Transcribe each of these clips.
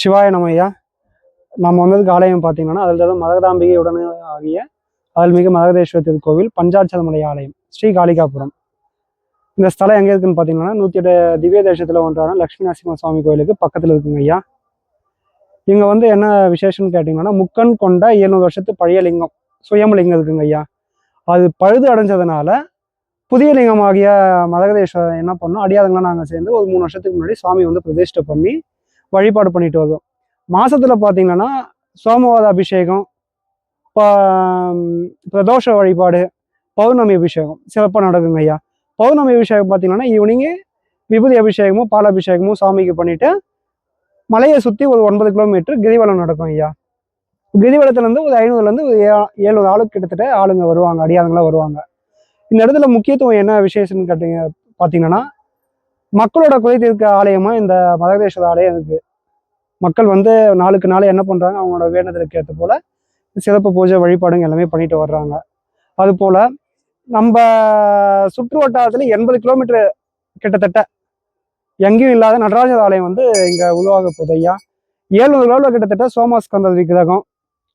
சிவாய நமையா ஐயா நம்ம வந்ததுக்கு ஆலயம் பார்த்தீங்கன்னா அதில் தான் மதகதாம்பிகை உடனே ஆகிய அருள்மிகு மதகதேஸ்வர திருக்கோவில் பஞ்சாட்சரமலை ஆலயம் ஸ்ரீ காளிகாபுரம். இந்த ஸ்தலம் எங்கே இருக்குன்னு பார்த்தீங்கன்னா நூற்றி எட்டு திவ்ய தேசத்தில் ஒன்றான லக்ஷ்மி நரசிம்ம சுவாமி கோயிலுக்கு பக்கத்தில் இருக்குங்க ஐயா. இங்கே வந்து என்ன விசேஷம்னு கேட்டிங்கன்னா முக்கன் கொண்ட எழுநூறு வருஷத்து பழைய லிங்கம் சுயமலிங்கம் இருக்குங்க ஐயா. அது பழுது அடைஞ்சதுனால புதிய லிங்கமாகிய மதகதேஸ்வரர் என்ன பண்ணோம் அடியாதங்களாம் நாங்கள் சேர்ந்து ஒரு மூணு வருஷத்துக்கு முன்னாடி சுவாமி வந்து பிரதிஷ்டை பண்ணி வழிபாடு பண்ணிட்டு வரோம் மாதத்தில் பார்த்தீங்கன்னா சோமவாத அபிஷேகம் பிரதோஷ வழிபாடு பௌர்ணமி அபிஷேகம். சிறப்பாக நடக்குங்க ஐயா. பௌர்ணமி அபிஷேகம் பார்த்தீங்கன்னா ஈவினிங்கு விபூதி அபிஷேகமும் பால் அபிஷேகமும் சாமிக்கு பண்ணிட்டு மலையை சுற்றி ஒரு ஒன்பது கிலோமீட்டர் கிரிவலம் நடக்கும் ஐயா. கிரிவலத்துலேருந்து ஒரு ஐநூறுலேருந்து ஒரு ஏழு ஆளுக்கு கிட்டத்தட்ட ஆளுங்க வருவாங்க அடியாதங்களாம் வருவாங்க. இந்த இடத்துல முக்கியத்துவம் என்ன விசேஷம்னு கேட்டீங்க பார்த்தீங்கன்னா மக்களோட குறை தீர்க்க ஆலயமா இந்த மதகதேஸ்வர ஆலயம் இருக்குது மக்கள் வந்து நாளுக்கு நாள் என்ன பண்ணுறாங்க அவங்களோட வேண்டுதலுக்கு ஏற்ற போல் சிறப்பு பூஜை வழிபாடுங்க எல்லாமே பண்ணிட்டு வர்றாங்க. அதுபோல் நம்ம சுற்று வட்டாரத்தில் எண்பது கிலோமீட்டர் கிட்டத்தட்ட எங்கேயும் இல்லாத நடராஜர் ஆலயம் வந்து இங்கே உருவாக போகுது ஐயா. ஏழுநூறு கிலோவில் கிட்டத்தட்ட சோமாஸ்கந்தர் விக்கிரகம்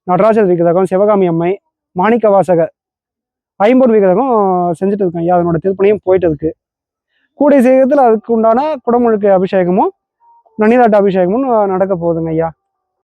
நடராஜர் விக்கிரகம் சிவகாமி அம்மை மாணிக்க வாசகர் ஐம்பது விக்கிரகம் செஞ்சுட்டு இருக்கோம் ஐயா. அதனோட திருப்பணியும் போயிட்டு இருக்குது கூடிய சீக்கிரத்தில் அதுக்கு உண்டான குடமுழுக்கு அபிஷேகமும் நன்னிதாட்ட அபிஷேகமும் நடக்க போகுதுங்க ஐயா.